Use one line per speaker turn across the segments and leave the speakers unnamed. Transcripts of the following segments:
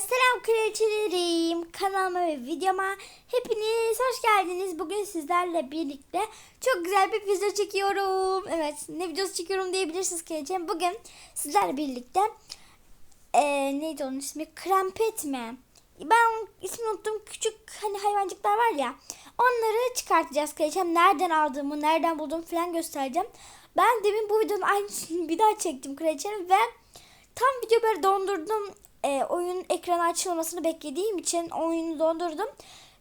selam kraliçelerim. Kanalıma ve videoma hepiniz hoş geldiniz. Bugün sizlerle birlikte çok güzel bir video çekiyorum. Evet ne videosu çekiyorum diyebilirsiniz kraliçem. Bugün sizlerle birlikte eee, neydi onun ismi? Krampet mi? Ben ismini unuttum. Küçük hani hayvancıklar var ya. Onları çıkartacağız kraliçem. Nereden aldığımı, nereden bulduğumu falan göstereceğim. Ben demin bu videonun aynısını bir daha çektim kraliçem ve tam video böyle dondurdum. Ee, oyun ekranı açılmasını beklediğim için oyunu dondurdum.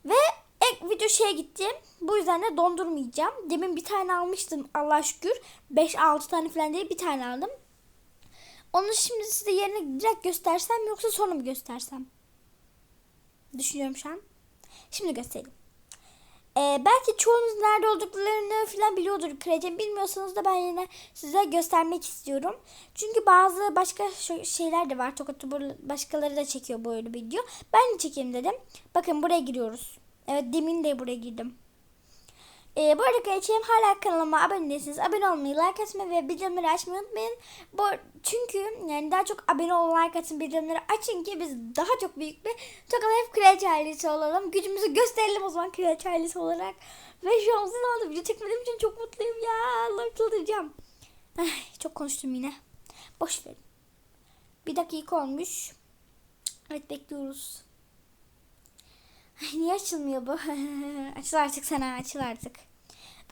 Ve ek video şeye gitti. Bu yüzden de dondurmayacağım. Demin bir tane almıştım Allah'a şükür. 5-6 tane falan değil bir tane aldım. Onu şimdi size yerine direkt göstersem yoksa sonra mı göstersem? Düşünüyorum şu an. Şimdi göstereyim. Ee, belki çoğunuz nerede olduklarını falan biliyordur kraliçem. Bilmiyorsanız da ben yine size göstermek istiyorum. Çünkü bazı başka şeyler de var. Tokat başkaları da çekiyor böyle video. Ben de çekeyim dedim. Bakın buraya giriyoruz. Evet demin de buraya girdim. Ee, bu arada kraliçem hala kanalıma abone değilsiniz. Abone olmayı, like atmayı ve bildirimleri açmayı unutmayın. Bu, çünkü yani daha çok abone olun, like atın, bildirimleri açın ki biz daha çok büyük bir Tokalı hep kraliçe ailesi olalım. Gücümüzü gösterelim o zaman kraliçe ailesi olarak. Ve şu an uzun oldu. Video çekmediğim için çok mutluyum ya. Allah'ım çıldıracağım. Çok konuştum yine. Boş verin. Bir dakika olmuş. Evet bekliyoruz. Niye açılmıyor bu? açıl artık sana açıl artık.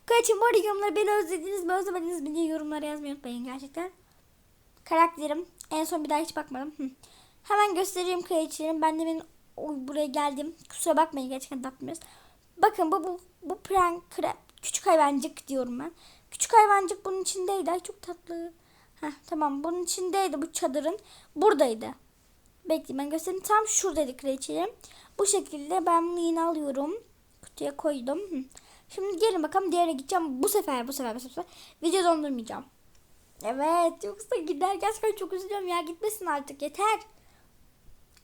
Kaçın bu arada yorumları beni özlediniz mi özlemediniz mi diye yorumlara yazmayı unutmayın gerçekten. Karakterim. En son bir daha hiç bakmadım. Hı. Hemen göstereyim kraliçelerim. Ben de benim Oy, buraya geldim. Kusura bakmayın gerçekten bakmıyoruz. Bakın bu bu bu prank kre, küçük hayvancık diyorum ben. Küçük hayvancık bunun içindeydi. Ay çok tatlı. Heh, tamam bunun içindeydi bu çadırın. Buradaydı. Bekleyin ben göstereyim. Tam şuradaydı kraliçelerim. Bu şekilde ben bunu yine alıyorum. Kutuya koydum. Hı. Şimdi gelin bakalım diğerine gideceğim. Bu sefer bu sefer bu sefer. Video dondurmayacağım. Evet yoksa gider gerçekten çok üzülüyorum ya gitmesin artık yeter.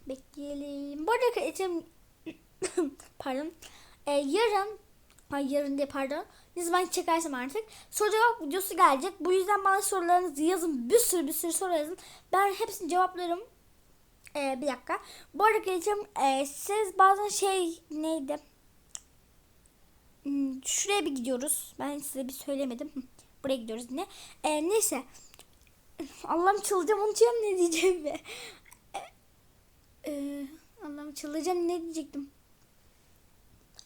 Bekleyelim. Bu arada kraliçem pardon. Ee, yarın ay yarın değil pardon. Ne zaman çekersem artık soru cevap videosu gelecek. Bu yüzden bana sorularınızı yazın. Bir sürü bir sürü soru yazın. Ben hepsini cevaplarım. Ee, bir dakika. Bu arada kraliçem e, siz bazen şey neydi? Hmm, Şuraya bir gidiyoruz. Ben size bir söylemedim. Buraya gidiyoruz yine. Ee, neyse. Allah'ım çıldıracağım unutuyorum ne diyeceğimi. Ee, Allah'ım çıldıracağım ne diyecektim.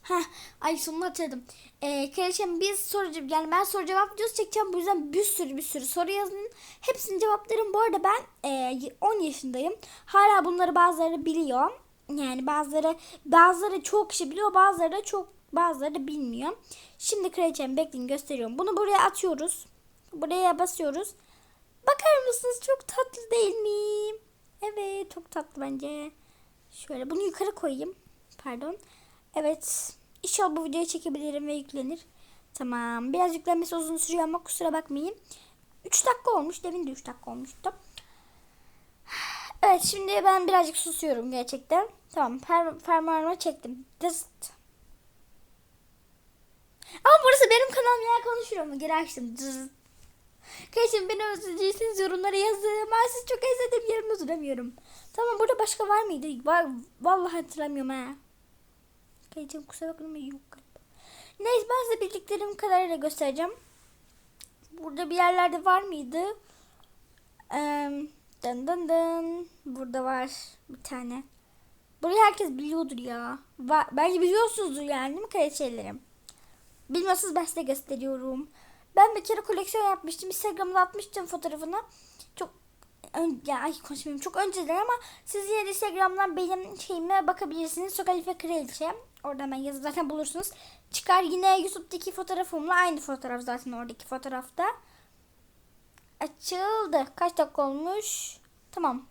Ha, ay sonunu hatırladım. Ee, Kraliçem biz soru yani ben soru cevap videosu çekeceğim. Bu yüzden bir sürü bir sürü soru yazın. Hepsini cevaplarım. Bu arada ben e, 10 yaşındayım. Hala bunları bazıları biliyor. Yani bazıları bazıları çok kişi biliyor, bazıları da çok bazıları da bilmiyor. Şimdi kraliçem bekleyin gösteriyorum. Bunu buraya atıyoruz. Buraya basıyoruz. Bakar mısınız çok tatlı değil mi? Evet çok tatlı bence. Şöyle bunu yukarı koyayım. Pardon. Evet. İnşallah bu videoyu çekebilirim ve yüklenir. Tamam. Biraz yüklenmesi uzun sürüyor ama kusura bakmayın. 3 dakika olmuş. Demin de 3 dakika olmuştu. Evet şimdi ben birazcık susuyorum gerçekten. Tamam. Fermuarımı çektim. Dıst. Ama burası benim kanalım ya konuşuyorum. Geri açtım. Kardeşim beni özleyeceksiniz yorumlara yazın. Ben sizi çok özledim yerimde duramıyorum. Tamam burada başka var mıydı? Var, vallahi hatırlamıyorum ha. Kardeşim kusura bakma yok. Neyse ben size bildiklerim kadarıyla göstereceğim. Burada bir yerlerde var mıydı? Ee, dın dın dın. Burada var bir tane. Burayı herkes biliyordur ya. Va Bence biliyorsunuzdur yani değil mi kraliçelerim? Bilmiyorsanız ben size gösteriyorum. Ben bir kere koleksiyon yapmıştım. Instagram'da atmıştım fotoğrafını. Çok ön, ya ay konuşmayayım çok önceden ama siz yine Instagram'dan benim şeyime bakabilirsiniz. Sokalife Kraliçe. Oradan ben yazı zaten bulursunuz. Çıkar yine YouTube'daki fotoğrafımla aynı fotoğraf zaten oradaki fotoğrafta. Açıldı. Kaç dakika olmuş? Tamam.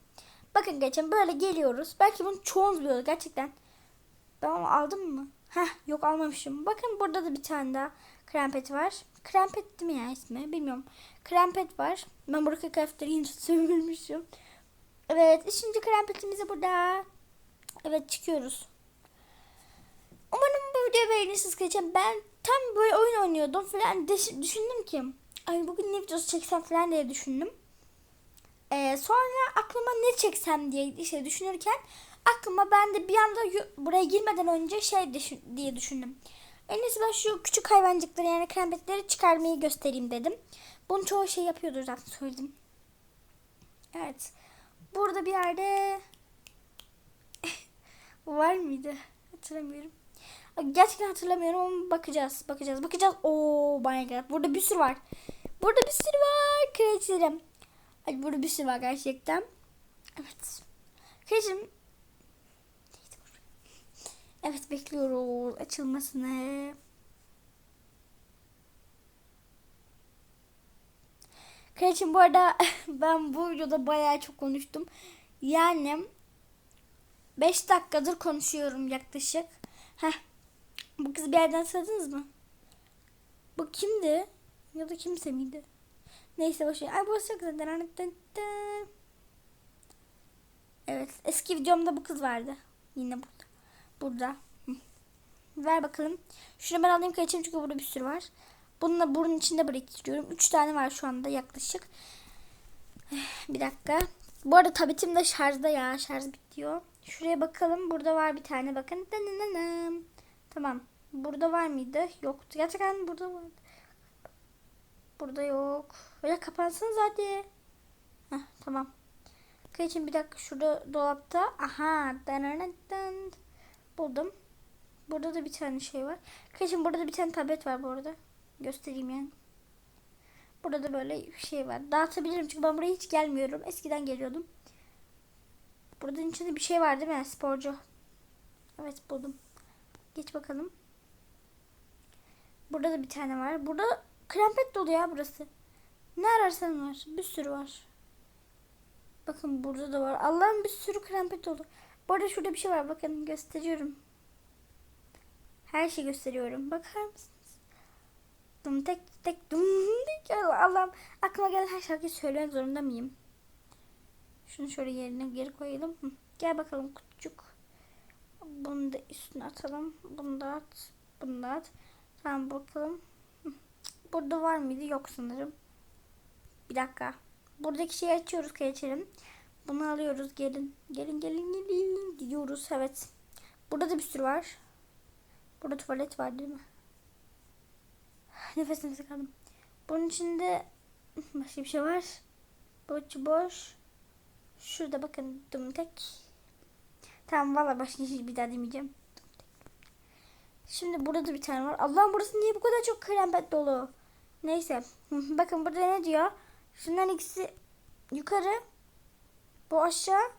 Bakın geçen böyle geliyoruz. Belki bunu çoğunuz biliyor gerçekten. Ben onu aldım mı? Heh yok almamışım. Bakın burada da bir tane daha krempet var. Krempet değil mi ya ismi? Bilmiyorum. Krempet var. Ben burada kıyafetleri yine sömürmüşüm. Evet. Üçüncü krempetimiz burada. Evet çıkıyoruz. Umarım bu videoyu beğenirsiniz geçen. Ben tam böyle oyun oynuyordum falan. Düş- düşündüm ki. Ay bugün ne videosu çeksem falan diye düşündüm. Ee, sonra aklıma ne çeksem diye işte düşünürken aklıma ben de bir anda buraya girmeden önce şey düşün, diye düşündüm. En iyisi ben şu küçük hayvancıkları yani krembetleri çıkarmayı göstereyim dedim. Bunu çoğu şey yapıyordur zaten söyledim. Evet. Burada bir yerde var mıydı? Hatırlamıyorum. Gerçekten hatırlamıyorum ama bakacağız. Bakacağız. Bakacağız. Oo my god. Burada bir sürü var. Burada bir sürü var. Kraliçelerim. Hadi burada bir sürü var gerçekten. Evet. Kraliçem. Evet bekliyoruz açılmasını. Kraliçem bu arada ben bu videoda bayağı çok konuştum. Yani 5 dakikadır konuşuyorum yaklaşık. Heh. Bu kızı bir yerden tanıdınız mı? Bu kimdi? Ya da kimse miydi? Neyse boşver. Ay burası çok güzel. Evet. Eski videomda bu kız vardı. Yine burada. Burada. Ver bakalım. Şunu ben alayım kaçayım çünkü burada bir sürü var. Bununla burun içinde biriktiriyorum. Üç tane var şu anda yaklaşık. Bir dakika. Bu arada tabletim de şarjda ya. Şarj bitiyor. Şuraya bakalım. Burada var bir tane bakın. Dananam. Tamam. Burada var mıydı? Yoktu. Gerçekten burada vardı. Burada yok. Ya kapansın zaten. Heh, tamam. Kaçın bir dakika şurada dolapta. Aha. Dananam. Buldum. Burada da bir tane şey var. Kaçın burada da bir tane tablet var bu arada. Göstereyim yani. Burada da böyle bir şey var. Dağıtabilirim çünkü ben buraya hiç gelmiyorum. Eskiden geliyordum. Buradan içinde bir şey var değil mi? Sporcu. Evet buldum. Geç bakalım. Burada da bir tane var. Burada krempet dolu ya burası. Ne ararsan var. Bir sürü var. Bakın burada da var. Allah'ım bir sürü krempet dolu. Bu arada şurada bir şey var. Bakın gösteriyorum. Her şeyi gösteriyorum. Bakar mısınız? Dum tek tek dum tek. Allah'ım aklıma gelen her şarkıyı söylemek zorunda mıyım? Şunu şöyle yerine geri koyalım. Gel bakalım kutucuk. Bunu da üstüne atalım. Bunu da at. Bunu da at. Tamam bakalım. Burada var mıydı? Yok sanırım. Bir dakika. Buradaki şeyi açıyoruz geçelim. Bunu alıyoruz. Gelin. Gelin gelin gelin. Gidiyoruz. Evet. Burada da bir sürü var. Burada tuvalet var değil mi? Nefes nefese kaldım. Bunun içinde başka bir şey var. Boş boş. Şurada bakın dumtek. Tamam valla başka hiç bir daha demeyeceğim. Şimdi burada da bir tane var. Allah'ım burası niye bu kadar çok krempet dolu? Neyse. Bakın burada ne diyor? Şunların ikisi yukarı. Bu aşağı.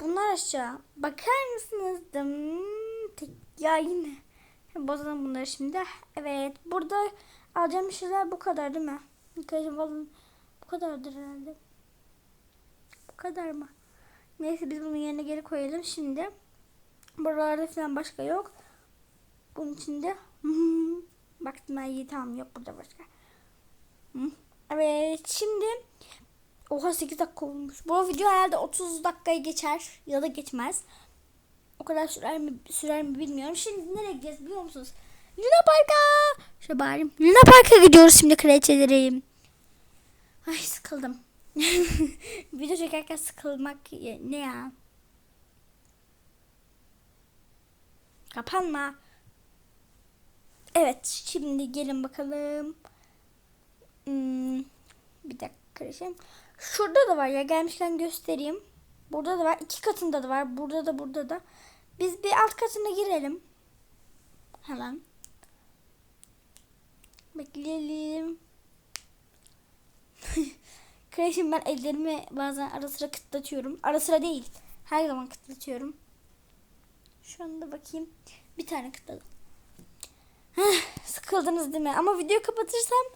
Bunlar aşağı. Bakar mısınız? Dım, tek, ya yine. Bozalım bunları şimdi. Evet. Burada alacağım şeyler bu kadar değil mi? Arkadaşlar bu kadardır herhalde. Bu kadar mı? Neyse biz bunu yerine geri koyalım şimdi. Buralarda falan başka yok. Bunun içinde baktım ben iyi tamam yok burada başka. Evet şimdi Oha 8 dakika olmuş. Bu video herhalde 30 dakikayı geçer ya da geçmez. O kadar sürer mi, sürer mi bilmiyorum. Şimdi nereye gideceğiz biliyor musunuz? Luna Park'a. Şöyle bağırayım. Luna Park'a gidiyoruz şimdi kraliçelerim. Ay sıkıldım. Video çekerken sıkılmak ne ya? Kapanma. Evet şimdi gelin bakalım. Hmm, bir dakika karışayım. Şurada da var ya gelmişken göstereyim. Burada da var. iki katında da var. Burada da burada da. Biz bir alt katına girelim. Hemen. Bekleyelim. Kreşim ben ellerimi bazen ara sıra kıtlatıyorum. Ara sıra değil. Her zaman kıtlatıyorum. Şu anda bakayım. Bir tane kıtladım. Sıkıldınız değil mi? Ama videoyu kapatırsam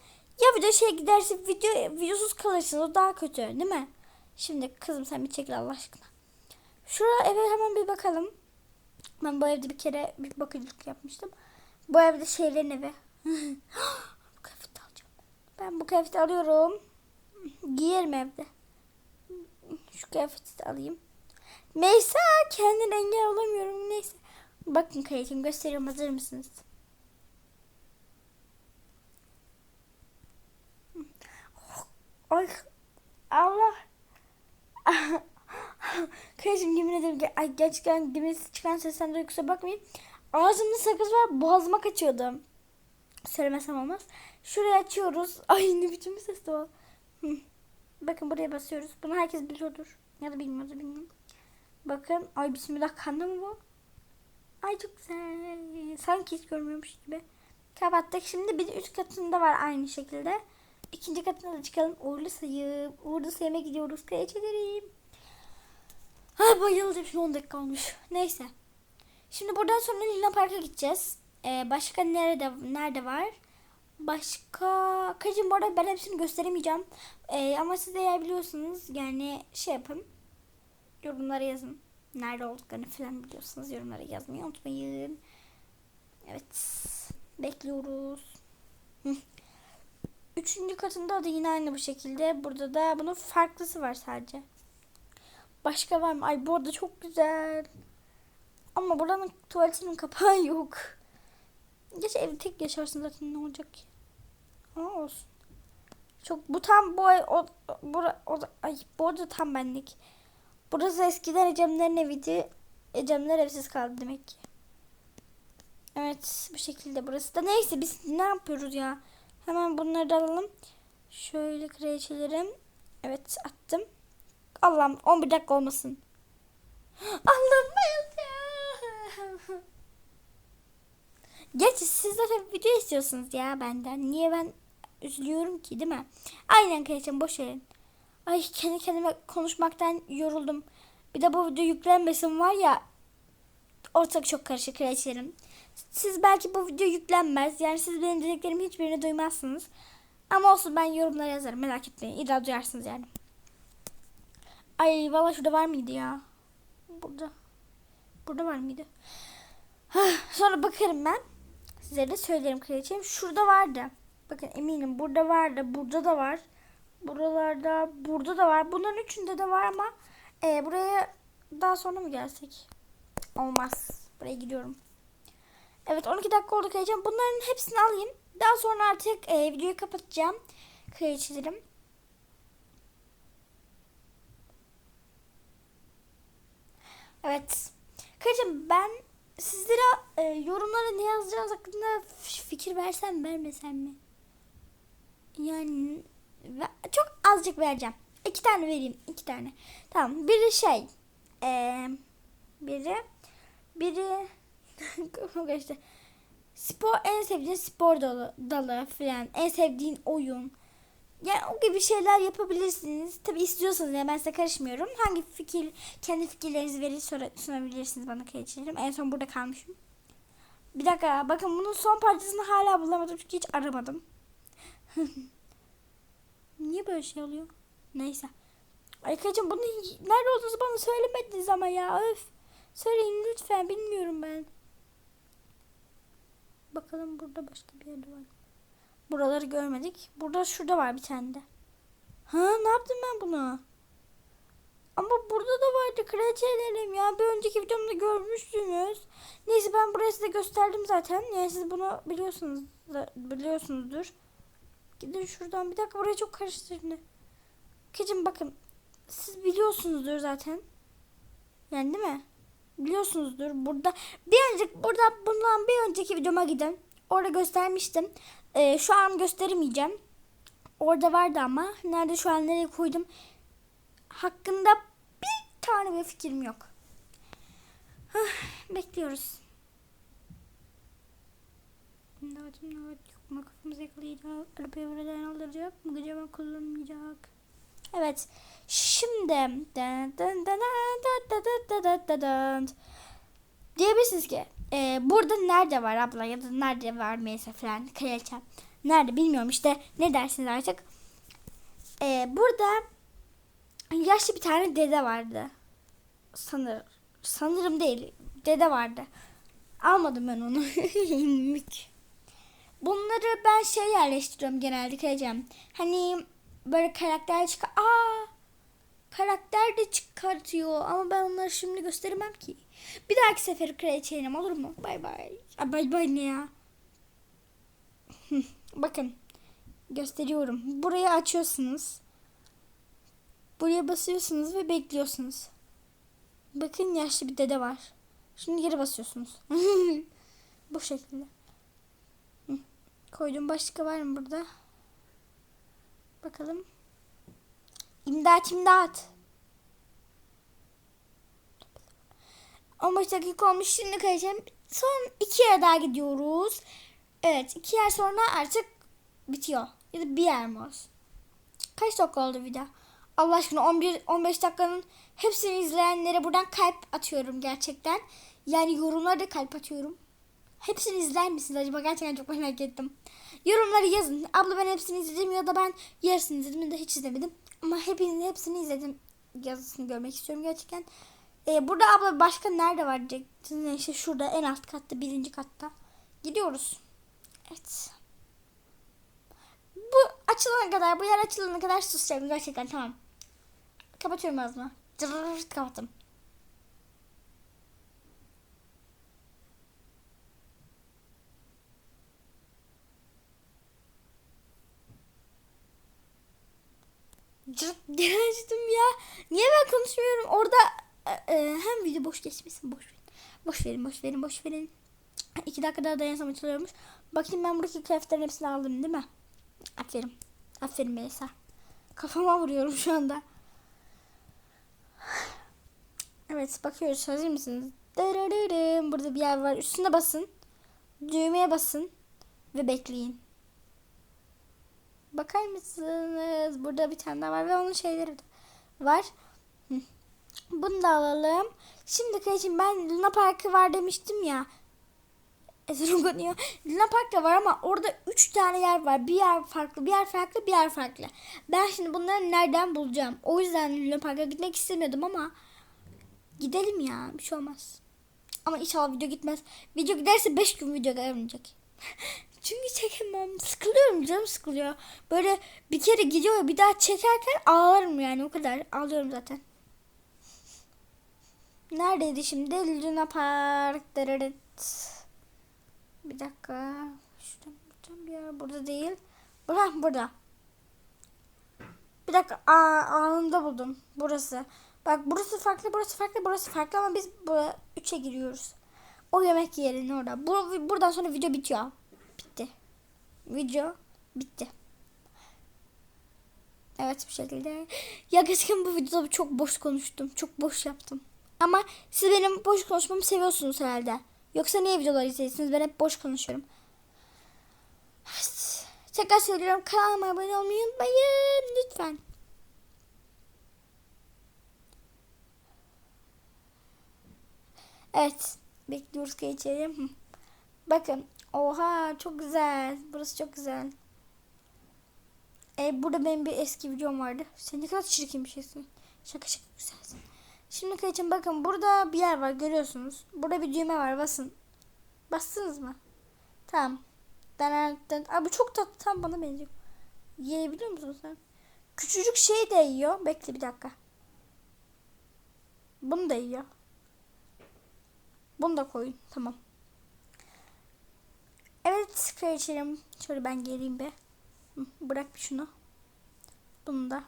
ya video şey giderse video videosuz kalırsınız. O daha kötü değil mi? Şimdi kızım sen bir çekil Allah aşkına. Şuraya eve hemen bir bakalım. Ben bu evde bir kere bir bakıcılık yapmıştım. Bu evde şeylerin evi. bu kıyafeti alacağım. Ben bu kıyafeti alıyorum. Giyerim evde. Şu kıyafeti de alayım. Meysa kendine engel olamıyorum. Neyse. Bakın kayıtım gösteriyorum. Hazır mısınız? Ay Allah. Kardeşim yemin ederim ge- ay, gerçekten demin çıkan sesten dolayı kusura bakmayın. Ağzımda sakız var boğazıma kaçıyordu. Söylemesem olmaz. Şurayı açıyoruz. Ay ne biçim bir ses de o. Bakın buraya basıyoruz. Bunu herkes biliyordur. Ya da bilmiyordur bilmiyorum. Bakın. Ay bismillah kandı mı bu? Ay çok güzel. Sanki hiç görmüyormuş gibi. Kapattık. Şimdi bir üst katında var aynı şekilde. İkinci katına da çıkalım. Uğurlu sayı. Uğurlu sayıma gidiyoruz. Kraliçelerim. Ha bayıldım. Şimdi 10 dakika olmuş. Neyse. Şimdi buradan sonra Luna Park'a gideceğiz. Ee, başka nerede nerede var? Başka Kacım bu arada ben hepsini gösteremeyeceğim. Ee, ama siz de eğer biliyorsunuz yani şey yapın. Yorumlara yazın. Nerede olduklarını falan biliyorsunuz. Yorumlara yazmayı unutmayın. Evet. Bekliyoruz. Üçüncü katında da yine aynı bu şekilde. Burada da bunun farklısı var sadece. Başka var mı? Ay bu arada çok güzel. Ama buranın tuvaletinin kapağı yok. Geç evde tek yaşarsın zaten ne olacak ki? Ama olsun. Çok bu tam bu ay o bura, o ay bu arada tam benlik. Burası eskiden Ecemlerin eviydi. Ecemler evsiz kaldı demek ki. Evet bu şekilde burası da. Neyse biz ne yapıyoruz ya? Hemen bunları da alalım. Şöyle kraliçelerim. Evet attım. Allah'ım 11 dakika olmasın. Allah'ım. Gerçi siz zaten video istiyorsunuz ya benden. Niye ben üzülüyorum ki değil mi? Aynen kraliçem boş verin. Ay kendi kendime konuşmaktan yoruldum. Bir de bu video yüklenmesin var ya ortalık çok karışık kraliçelerim. Siz belki bu video yüklenmez. Yani siz benim dediklerimin hiçbirini duymazsınız. Ama olsun ben yorumlara yazarım merak etmeyin. İlla duyarsınız yani. Ay valla şurada var mıydı ya? Burada. Burada var mıydı? Sonra bakarım ben. Size de söylerim kraliçem. Şurada vardı. Bakın eminim burada vardı. Burada da var. Buralarda burada da var. Bunların üçünde de var ama e, buraya daha sonra mı gelsek? Olmaz. Buraya gidiyorum. Evet 12 dakika oldu kraliçem. Bunların hepsini alayım. Daha sonra artık e, videoyu kapatacağım. Kraliçelerim. Evet. Kraliçem ben sizlere e, yorumlara ne yazacağınız hakkında fikir versem vermesem mi? Yani çok azıcık vereceğim. İki tane vereyim. iki tane. Tamam. Biri şey. E, biri biri karıştı. Spor en sevdiğin spor dalı, dalı falan. En sevdiğin oyun. Yani o gibi şeyler yapabilirsiniz. Tabi istiyorsanız yani ben size karışmıyorum. Hangi fikir, kendi fikirlerinizi verip sonra sunabilirsiniz bana kraliçelerim. En son burada kalmışım. Bir dakika bakın bunun son parçasını hala bulamadım çünkü hiç aramadım. Niye böyle şey oluyor? Neyse. Arkadaşım bunu nerede olduğunuzu bana söylemediniz ama ya öf. Söyleyin lütfen bilmiyorum ben. Bakalım burada başka bir yerde var. Buraları görmedik. Burada şurada var bir tane de. Ha ne yaptım ben bunu? Ama burada da vardı kraliçelerim ya. Bir önceki videomda görmüştünüz. Neyse ben burayı size gösterdim zaten. Yani siz bunu biliyorsunuz biliyorsunuzdur. Gidin şuradan bir dakika burayı çok karıştı şimdi. Kızım bakın. Siz biliyorsunuzdur zaten. Yani değil mi? Biliyorsunuzdur. Burada bir önceki burada bundan bir önceki videoma gidin. Orada göstermiştim. Ee, şu an gösteremeyeceğim. Orada vardı ama. Nerede şu an nereye koydum? Hakkında bir tane bir fikrim yok. Bekliyoruz. İmdat, imdat. Yok mu kafamızı yakalayacak? Arabayı buradan aldıracak mı? Gıcama kullanmayacak. Evet. Şimdi diyebilirsiniz ki e, burada nerede var abla ya da nerede var meyse falan kraliçem. Nerede bilmiyorum işte ne dersiniz artık. E, burada yaşlı bir tane dede vardı. Sanırım. Sanırım değil. Dede vardı. Almadım ben onu. Bunları ben şey yerleştiriyorum genelde kraliçem. Hani böyle karakter çıkar. Aa! Karakter de çıkartıyor ama ben onları şimdi gösteremem ki. Bir dahaki sefer kraliçenim olur mu? Bay bay. Aa, Bay bay ne ya? Bakın. Gösteriyorum. Burayı açıyorsunuz. Buraya basıyorsunuz ve bekliyorsunuz. Bakın yaşlı bir dede var. Şimdi geri basıyorsunuz. Bu şekilde. Hı. Koyduğum başka var mı burada? Bakalım. İmdat imdat. 15 dakika olmuş şimdi kayacağım. Son iki yer daha gidiyoruz. Evet iki yer sonra artık bitiyor. Ya da bir yer mi olsun? Kaç dakika oldu video? Allah aşkına 11 15 dakikanın hepsini izleyenlere buradan kalp atıyorum gerçekten. Yani yorumlara da kalp atıyorum. Hepsini izler misiniz acaba? Gerçekten çok merak ettim. Yorumları yazın. Abla ben hepsini izledim ya da ben yarısını izledim ya da hiç izlemedim. Ama hepsini, hepsini izledim. Yazısını görmek istiyorum gerçekten. Ee, burada abla başka nerede var diyecektin. İşte şurada en alt katta birinci katta. Gidiyoruz. Evet. Bu açılana kadar, bu yer açılana kadar susacağım gerçekten tamam. Kapatıyorum ağzımı. Cırrrt kapattım. Cırt diye açtım ya. Niye ben konuşmuyorum? Orada e, e, hem video boş geçmesin. Boş verin. Boş verin, boş verin, boş verin. İki dakika daha dayansam açılıyormuş. Bakayım ben buradaki kıyafetlerin hepsini aldım değil mi? Aferin. Aferin Melisa. Kafama vuruyorum şu anda. Evet bakıyoruz. Hazır mısınız? Burada bir yer var. Üstüne basın. Düğmeye basın. Ve bekleyin. Bakar mısınız? Burada bir tane daha var ve onun şeyleri var. Bunu da alalım. Şimdi Kayıcım ben Luna Parkı var demiştim ya. Ezan okunuyor. Luna Park var ama orada 3 tane yer var. Bir yer farklı, bir yer farklı, bir yer farklı. Ben şimdi bunları nereden bulacağım? O yüzden Luna Park'a gitmek istemiyordum ama gidelim ya. Bir şey olmaz. Ama inşallah video gitmez. Video giderse 5 gün video gelmeyecek. Çünkü çekemem. Sıkılıyorum canım sıkılıyor. Böyle bir kere gidiyor bir daha çekerken ağlarım yani o kadar. Ağlıyorum zaten. Neredeydi şimdi? Luna Park. Dırırıt. Bir dakika. Şuradan buradan bir yer. Burada değil. Burada, burada. Bir dakika. Aa, anında buldum. Burası. Bak burası farklı, burası farklı, burası farklı ama biz bu üçe giriyoruz. O yemek yerinin orada. Bu, buradan sonra video bitiyor. Video bitti. Evet bu şekilde. Ya gerçekten bu videoda çok boş konuştum. Çok boş yaptım. Ama siz benim boş konuşmamı seviyorsunuz herhalde. Yoksa niye videolar izleyeceksiniz? Ben hep boş konuşuyorum. Tekrar söylüyorum kanalıma abone olmayı unutmayın. Lütfen. Evet. Bekliyoruz ki içelim. Bakın. Oha çok güzel. Burası çok güzel. E, burada benim bir eski videom vardı. Sen ne kadar çirkin bir şeysin. Şaka şaka güzelsin. Şimdi kaçın bakın burada bir yer var görüyorsunuz. Burada bir düğme var basın. Bastınız mı? Tamam. Abi çok tatlı tam bana benziyor. Yiyebiliyor musun sen? Küçücük şey de yiyor. Bekle bir dakika. Bunu da yiyor. Bunu da koyun. Tamam. Evet kraliçelerim. Şöyle ben geleyim be. Bırak bir şunu. Bunu da.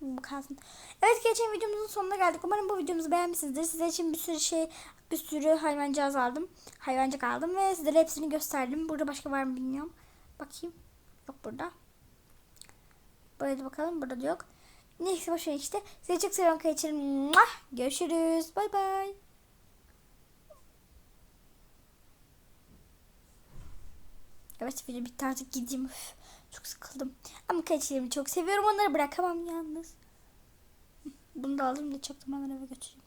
Bu kalsın. Evet geçen videomuzun sonuna geldik. Umarım bu videomuzu beğenmişsinizdir. Size için bir sürü şey, bir sürü hayvancağız aldım. Hayvancık aldım ve sizlere hepsini gösterdim. Burada başka var mı bilmiyorum. Bakayım. Yok burada. Burada bakalım. Burada da yok. Neyse boşver işte. Sizi çok seviyorum kraliçelerim. Görüşürüz. Bay bay. Evet video bitti artık gideyim. Üf, çok sıkıldım. Ama keçilerimi çok seviyorum. Onları bırakamam yalnız. Bunu da aldım da zaman eve götüreyim.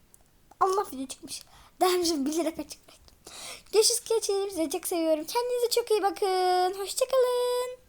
Allah video çıkmış. Dermişim bilerek açık bıraktım. Görüşürüz keçilerimi. Sizi çok seviyorum. Kendinize çok iyi bakın. Hoşçakalın.